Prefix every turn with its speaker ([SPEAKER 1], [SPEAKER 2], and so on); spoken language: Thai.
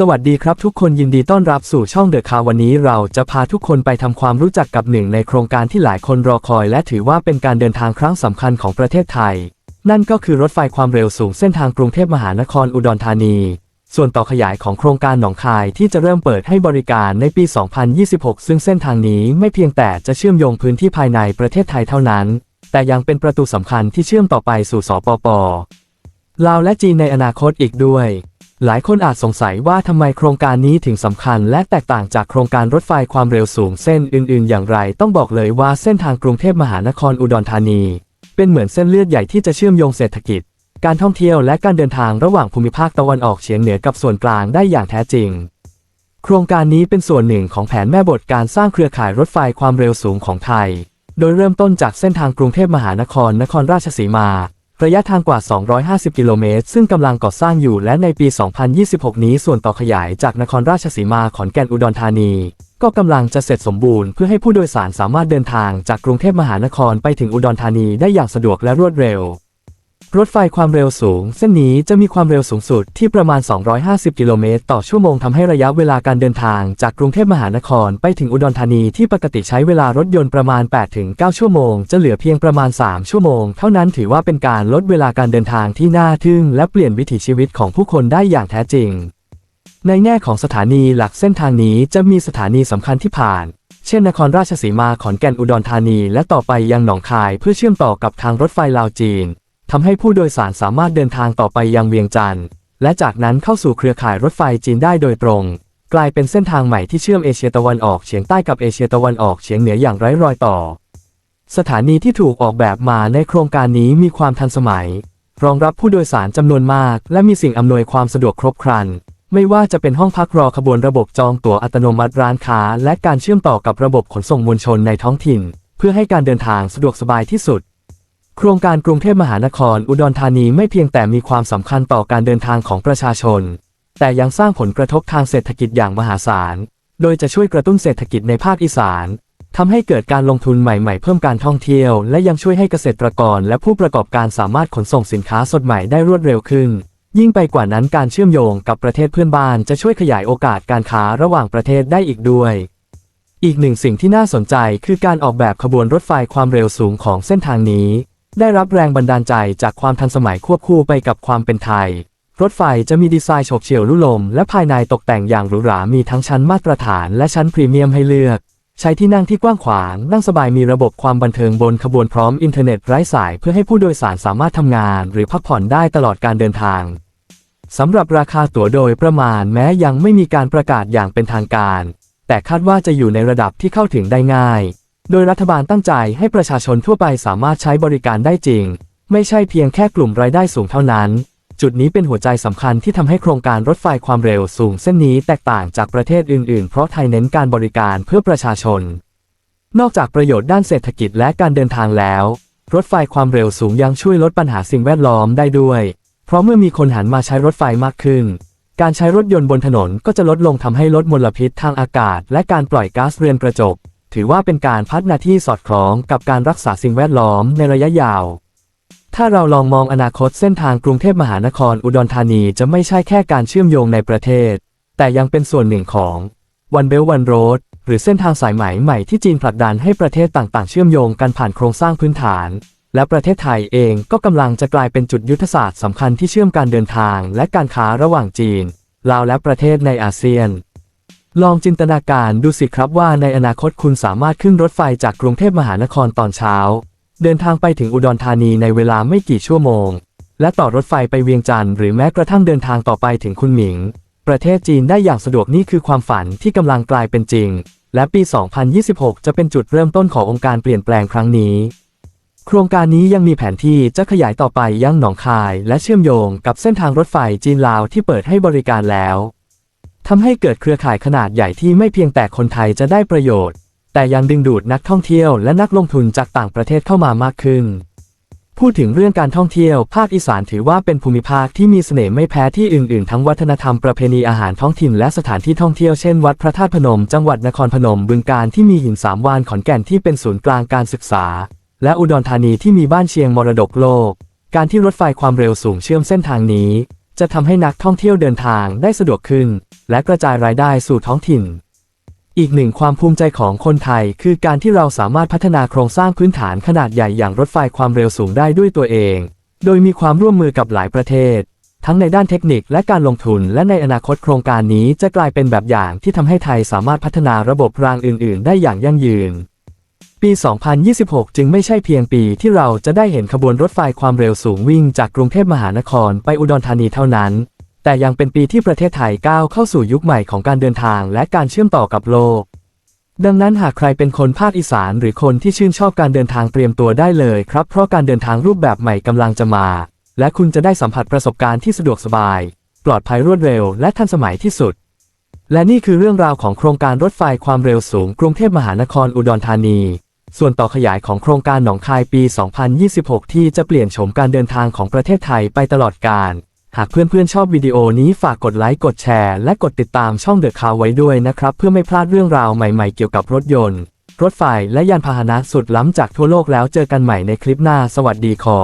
[SPEAKER 1] สวัสดีครับทุกคนยินดีต้อนรับสู่ช่องเดอะคาวันนี้เราจะพาทุกคนไปทำความรู้จักกับหนึ่งในโครงการที่หลายคนรอคอย และถือว่าเป็นการเดินทางครั้งสำคัญของประเทศไทย นั่นก็คือรถไฟความเร็วสูงเส้นทางกรุงเทพมหานครอุดรธานี ส่วนต่อขยายของโครงการหนองคายที่จะเริ่มเปิดให้บริการในปี 2026 ซึ่งเส้นทางนี้ไม่เพียงแต่จะเชื่อมโยงพื้นที่ภายในประเทศไทยเท่านั้น แต่ยังเป็นประตูสำคัญที่เชื่อมต่อไปสู่สปป ลาวและจีนในอนาคตอีกด้วย หลายคนอาจสงสัยว่าทำไมโครงการนี้ถึงสำคัญและแตกต่างจากโครงการรถไฟความเร็วสูงเส้นอื่น ๆ อย่างไร ต้องบอกเลยว่าเส้นทางกรุงเทพมหานครอุดรธานี เป็นเหมือนเส้นเลือดใหญ่ที่จะเชื่อมโยงเศรษฐกิจ การท่องเที่ยวและการเดินทางระหว่างภูมิภาคตะวันออกเฉียงเหนือกับส่วนกลางได้อย่างแท้จริง โครงการนี้เป็นส่วนหนึ่งของแผนแม่บทการสร้างเครือข่ายรถไฟความเร็วสูงของไทย โดยเริ่มต้นจากเส้นทางกรุงเทพมหานคร นครราชสีมา ระยะทางกว่า 250 กิโลเมตร ซึ่งกำลังก่อสร้างอยู่และในปี 2026 นี้ส่วนต่อขยายจากนครราชสีมาขอนแก่นอุดรธานี ก็กำลังจะเสร็จสมบูรณ์เพื่อให้ผู้โดยสารสามารถเดินทางจากกรุงเทพมหานครไปถึงอุดรธานีได้อย่างสะดวกและรวดเร็ว รถไฟความเร็วสูง เส้นนี้จะมีความเร็วสูงสุดที่ประมาณ 250 กิโลเมตรต่อชั่วโมงทำให้ระยะเวลาการเดินทางจากกรุงเทพมหานครไปถึงอุดรธานีที่ปกติใช้เวลารถยนต์ประมาณ 8-9 ชั่วโมง จะเหลือเพียงประมาณ 3 ชั่วโมง เท่านั้นถือว่าเป็นการลดเวลาการเดินทางที่น่าทึ่ง และเปลี่ยนวิถีชีวิตของผู้คนได้อย่างแท้จริง ในแง่ของสถานีหลักเส้นทางนี้จะมีสถานีสำคัญที่ผ่านเช่นนครราชสีมาขอนแก่นอุดรธานี และต่อไปยังหนองคายเพื่อเชื่อมต่อกับทางรถไฟลาวจีน ทำให้ผู้โดยสารสามารถเดินทางต่อไปยังเวียงจันทร์และจากนั้นเข้าสู่เครือข่ายรถไฟจีนได้โดยตรง กลายเป็นเส้นทางใหม่ที่เชื่อมเอเชียตะวันออกเฉียงใต้กับเอเชียตะวันออกเฉียงเหนืออย่างไร้รอยต่อ สถานีที่ถูกออกแบบมาในโครงการนี้มีความทันสมัย รองรับผู้โดยสารจำนวนมาก และมีสิ่งอำนวยความสะดวกครบครัน ไม่ว่าจะเป็นห้องพักรอขบวนระบบจองตั๋วอัตโนมัติร้านค้า และการเชื่อมต่อกับระบบขนส่งมวลชนในท้องถิ่น เพื่อให้การเดินทางสะดวกสบายที่สุด โครงการกรุงเทพมหานครอุดรธานีไม่เพียงแต่มีความสำคัญต่อการเดินทางของประชาชน แต่ยังสร้างผลกระทบทางเศรษฐกิจอย่างมหาศาล โดยจะช่วยกระตุ้นเศรษฐกิจในภาคอีสานทำให้เกิดการลงทุนใหม่ๆ เพิ่มการท่องเที่ยว และยังช่วยให้เกษตรกรและผู้ประกอบการสามารถขนส่งสินค้าสดใหม่ได้รวดเร็วขึ้น ยิ่งไปกว่านั้นการเชื่อมโยงกับประเทศเพื่อนบ้านจะช่วยขยายโอกาสการค้าระหว่างประเทศได้อีกด้วย อีกหนึ่งสิ่งที่น่าสนใจคือการออกแบบขบวนรถไฟความเร็วสูงของเส้นทางนี้ ได้รับแรงบันดาลใจจากความทันสมัยควบคู่ไปกับความเป็นไทย รถไฟจะมีดีไซน์โฉบเฉี่ยวลุ่ลม และภายในตกแต่งอย่างหรูหรา มีทั้งชั้นมาตรฐานและชั้นพรีเมียมให้เลือก ใช้ที่นั่งที่กว้างขวาง นั่งสบายมีระบบความบันเทิงบนขบวนพร้อมอินเทอร์เน็ตไร้สายเพื่อให้ผู้โดยสารสามารถทำงาน หรือพักผ่อนได้ตลอดการเดินทางสำหรับราคาตั๋วโดยประมาณแม้ยังไม่มีการประกาศอย่างเป็นทางการ แต่คาดว่าจะอยู่ในระดับที่เข้าถึงได้ง่าย โดยรัฐบาลตั้งใจให้ประชาชนทั่วไปสามารถใช้บริการได้จริง ไม่ใช่เพียงแค่กลุ่มรายได้สูงเท่านั้น จุดนี้เป็นหัวใจสำคัญที่ทำให้โครงการรถไฟความเร็วสูงเส้นนี้แตกต่างจากประเทศอื่นๆ เพราะไทยเน้นการบริการเพื่อประชาชน นอกจากประโยชน์ด้านเศรษฐกิจและการเดินทางแล้ว รถไฟความเร็วสูงยังช่วยลดปัญหาสิ่งแวดล้อมได้ด้วย เพราะเมื่อมีคนหันมาใช้รถไฟมากขึ้นการใช้รถยนต์บนถนนก็จะลดลงทำให้ลดมลพิษทางอากาศ และการปล่อยก๊าซเรือนกระจก ถือว่าเป็นการพัฒนาที่สอดคล้องกับการรักษาสิ่งแวดล้อมในระยะยาว ถ้าเราลองมองอนาคตเส้นทางกรุงเทพมหานครอุดรธานีจะไม่ใช่แค่การเชื่อมโยงในประเทศ แต่ยังเป็นส่วนหนึ่งของ One Belt One Road หรือเส้นทางสายไหมใหม่ที่จีนผลักดันให้ประเทศต่างๆ เชื่อมโยงกันผ่านโครงสร้างพื้นฐาน และประเทศไทยเองก็กำลังจะกลายเป็นจุดยุทธศาสตร์สำคัญที่เชื่อมการเดินทางและการค้าระหว่างจีนลาวและประเทศในอาเซียน ลองจินตนาการดูสิครับว่าในอนาคตคุณสามารถขึ้นรถไฟจากกรุงเทพมหานครตอนเช้า เดินทางไปถึงอุดรธานีในเวลาไม่กี่ชั่วโมง และต่อรถไฟไปเวียงจันทร์หรือแม้กระทั่งเดินทางต่อไปถึงคุนหมิง ประเทศจีนได้อย่างสะดวกนี่คือความฝันที่กำลังกลายเป็นจริง และปี 2026 จะเป็นจุดเริ่มต้นขององค์การเปลี่ยนแปลงครั้งนี้ โครงการนี้ยังมีแผนที่จะขยายต่อไปยังหนองคาย และเชื่อมโยงกับเส้นทางรถไฟจีนลาวที่เปิดให้บริการแล้ว ทำให้เกิดเครือข่ายขนาดใหญ่ที่ไม่เพียงแต่คนไทยจะได้ประโยชน์ แต่ยังดึงดูดนักท่องเที่ยวและนักลงทุนจากต่างประเทศเข้ามามากขึ้น พูดถึงเรื่องการท่องเที่ยว ภาคอีสานถือว่าเป็นภูมิภาคที่มีเสน่ห์ไม่แพ้ที่อื่นๆ ทั้งวัฒนธรรมประเพณีอาหารท้องถิ่นและสถานที่ท่องเที่ยวเช่นวัดพระธาตุพนม จังหวัดนครพนมบึงการที่มีหินสามวานขอนแก่นที่เป็นศูนย์กลางการศึกษา และอุดรธานีที่มีบ้านเชียงมรดกโลก การที่รถไฟความเร็วสูงเชื่อมเส้นทางนี้ จะทำให้นักท่องเที่ยวเดินทางได้สะดวกขึ้น และกระจายรายได้สู่ท้องถิ่น อีกหนึ่งความภูมิใจของคนไทย คือการที่เราสามารถพัฒนาโครงสร้างพื้นฐานขนาดใหญ่อย่างรถไฟความเร็วสูงได้ด้วยตัวเอง โดยมีความร่วมมือกับหลายประเทศ ทั้งในด้านเทคนิคและการลงทุน และในอนาคตโครงการนี้จะกลายเป็นแบบอย่างที่ทำให้ไทยสามารถพัฒนาระบบรางอื่น ๆ ได้อย่างยั่งยืนปี 2026 จึงไม่ใช่เพียงปีที่เราจะได้เห็นขบวนรถไฟความเร็วสูงวิ่งจากกรุงเทพมหานครไปอุดรธานีเท่านั้น แต่ยังเป็นปีที่ประเทศไทยก้าวเข้าสู่ยุคใหม่ของการเดินทางและการเชื่อมต่อกับโลก ดังนั้นหากใครเป็นคนภาคอีสานหรือคนที่ชื่นชอบการเดินทางเตรียมตัวได้เลยครับ เพราะการเดินทางรูปแบบใหม่กำลังจะมา และคุณจะได้สัมผัสประสบการณ์ที่สะดวกสบาย ปลอดภัยรวดเร็ว และทันสมัยที่สุด และนี่คือเรื่องราวของโครงการรถไฟความเร็วสูง กรุงเทพมหานครอุดรธานี ส่วนต่อขยายของโครงการหนองคายปี 2026 ที่จะเปลี่ยนโฉมการเดินทางของประเทศไทยไปตลอดกาล หากเพื่อนๆชอบวิดีโอนี้ฝากกดไลค์กดแชร์และกดติดตามช่องเดอะคาไว้ด้วยนะครับ เพื่อไม่พลาดเรื่องราวใหม่ๆเกี่ยวกับรถยนต์ รถไฟและยานพาหนะสุดล้ำจากทั่วโลกแล้วเจอกันใหม่ในคลิปหน้าสวัสดีคอ